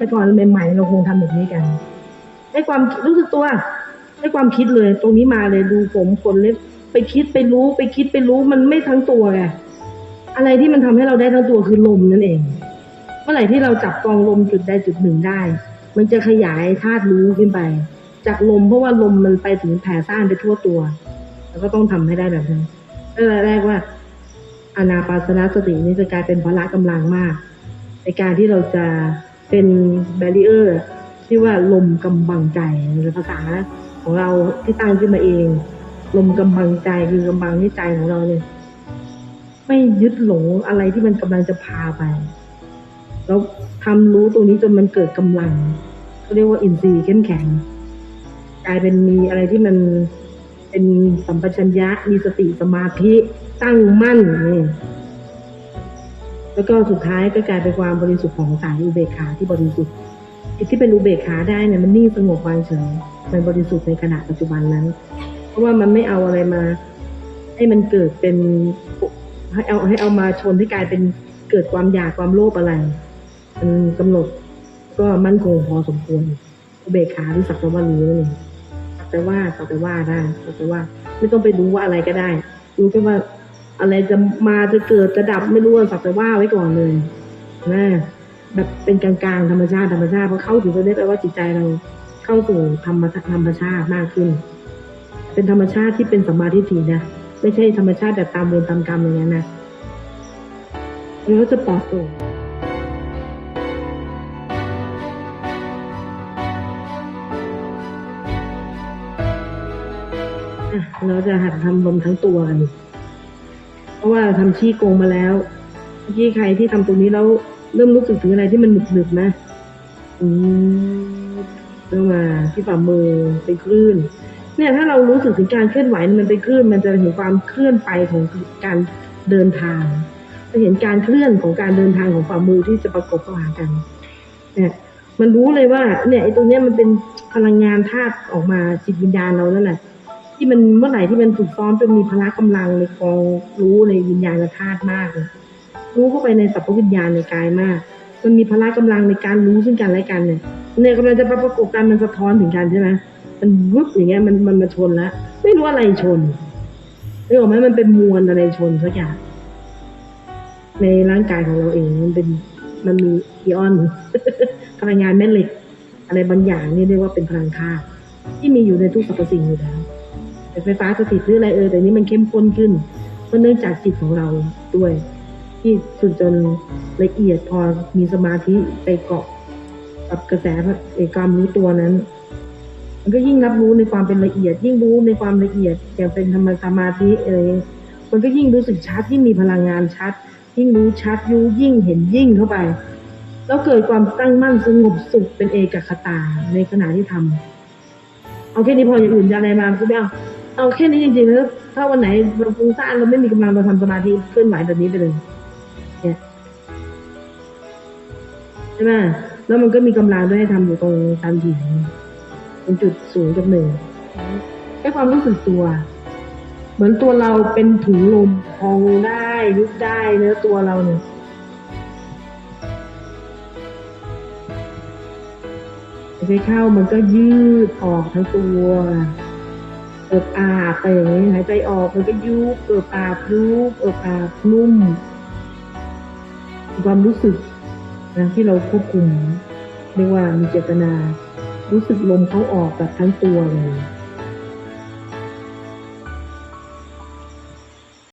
แต่ก่อนใหม่ๆเราคงทำแบบนี้กันให้ความรู้สึกตัวให้ความคิดเลย ตรงนี้มาเลยดูผมขนเล็บไปคิดไปรู้ไปคิดไปรู้มันไม่ทั้งตัวไงอะไรที่มันทำให้เราได้ทั้งตัวคือลมนั่นเอง เมื่อไหร่ที่เราจับกองลมจุดใดจุดหนึ่งได้ มันจะขยายธาตุรู้ขึ้นไป จากลมเพราะว่าลมมันไปถึงแผ่ซ่านไปทั่วตัว แล้วก็ต้องทำให้ได้แบบนั้นก็เลยแรกว่าอานาปาสนาสตินี่จะกลายเป็นพละกำลังมาก ในการที่เราจะ เป็นแบรีเออร์ที่ว่าลมกำบังใจในภาษาของเราที่ตั้งขึ้นมาเอง ลมกำบังใจคือกำบังที่ใจของเราเนี่ยไม่ยึดหลงอะไรที่มันกำลังจะพาไป แล้วทำรู้ตรงนี้จนมันเกิดกำลังเขาเรียกว่าอินทรีย์เข้มแข็งกลายเป็นมีอะไรที่มันเป็นสัมปชัญญะมีสติสมาธิตั้งมั่นนี่ แล้วก็สุดท้ายก็กลายเป็นความบริสุทธิ์ของสายอุเบกขาที่บริสุทธิ์ที่เป็นอุเบกขาได้เนี่ยมันนิ่งสงบวางเฉยมันบริสุทธิ์ในขณะปัจจุบันนั้น เพราะว่ามันไม่เอาอะไรมา ให้มันเกิดเป็นให้เอาให้เอามาชนให้กลายเป็นเกิดความอยากความโลภอะไรมันกำหนดก็มั่นคงพอสมควรอุเบกขาที่สักแต่ว่ารู้นั่นเองสักแต่ว่าสักแต่ว่าได้สักแต่ว่า ไม่ต้องไปรู้ว่าอะไรก็ได้ รู้แค่ว่า อะไรจะมาจะเกิดจะดับไม่รู้สักแต่ว่าไว้ก่อนเลยนะแบบเป็นกลางๆธรรมชาติธรรมชาติพอเข้าถึงตรงนี้แปลว่าจิตใจเราเข้าสู่ธรรมธรรมชาติมากขึ้น เป็นธรรมชาติที่เป็นสัมมาทิฏฐินะไม่ใช่ธรรมชาติแบบตามเวรตามกรรมอย่างนั้นนะมันก็จะปลอดโปร่งอะเราจะหัดทำลมทั้งตัวกัน เพราะว่าทำชี้โกงมาแล้วเมื่อกี้ใครที่ทำตรงนี้แล้วเริ่มรู้สึกถึงอะไรที่มันหนึบหนึบนะอืมเริ่มมาที่ฝ่ามือเป็นคลื่น เนี่ยถ้าเรารู้สึกถึงการเคลื่อนไหวมันเป็นคลื่น มันจะเห็นความเคลื่อนไปของการเดินทางจะเห็นการเคลื่อนของการเดินทางของฝ่ามือที่จะประกบเข้าหากัน เนี่ยมันรู้เลยว่า เนี่ยไอ้ตรงเนี้ยมันเป็นพลังงานธาตุออกมาจิตวิญญาณเรานั่นแหละ ที่มันเมื่อไหร่ที่มันฝึกซ้อมจนมีพละกำลังในกองรู้ในวิญญาณธาตุมากเลยรู้เข้าไปในสัพพวิญญาณในกายมาก มันมีพละกำลังในการรู้ซึ่งกันและกันเนี่ยเนี่ยกำลังจะประกบกันมันสะท้อนถึงกันใช่ไหมมันวุบอย่างเงี้ยมันมันมาชนแล้วไม่รู้อะไรชนนึกออกไหมมันเป็นมวลอะไรชนสักอย่างในร่างกายของเราเองมันเป็นมันมีอิออนพลังงานแม่เหล็ก อะไรบางอย่างนี่เรียกว่าเป็นพลังธาตุที่มีอยู่ในทุกสรรพสิ่งอยู่แล้ว ไฟฟ้าสถิตหรืออะไรเออแต่นี้มันเข้มข้นขึ้นเพราะเนื่องจากจิตของเราด้วย ที่สุดจนละเอียดพอมีสมาธิไปเกาะกับกระแสไอ้ความรู้ตัวนั้น มันก็ยิ่งรับรู้ในความเป็นละเอียด ยิ่งรู้ในความละเอียดอย่างเป็นธรรมสมาธิเอยมันก็ยิ่งรู้สึกชัดยิ่งมีพลังงานชัด ยิ่งรู้ชัดยูยิ่งเห็นยิ่งเข้าไป แล้วเกิดความตั้งมั่นสงบสุขเป็นเอกคตาในขณะที่ทำเอาแค่นี้พออย่างอื่นจะอะไรมาก็ไม่เอา เอาแค่นี้จริงๆแล้วถ้าวันไหนเราฟุ้งซ่านเราไม่มีกำลังเราทำสมาธิเคลื่อนไหวแบบนี้ไปเลยเนี่ยใช่ไหมแล้วมันก็มีกำลังด้วยให้ทำอยู่ตรงตามหินตรงจุดศูนย์กับหนึ่งแค่ความรู้สึกตัว เหมือนตัวเราเป็นถุงลมพองได้ยุบได้เนื้อตัวเราเนี่ยหายใจเข้ามันก็ยืดออกทั้งตัว เอิบอาบไปอย่างนี้หายใจออกมันก็ยุบเอิบอาบยุบเอิบอาบนุ่ม ความรู้สึกนะที่เราควบคุมเรียกว่ามีเจตนา รู้สึกลมเขาออกแบบทั้งตัวเลย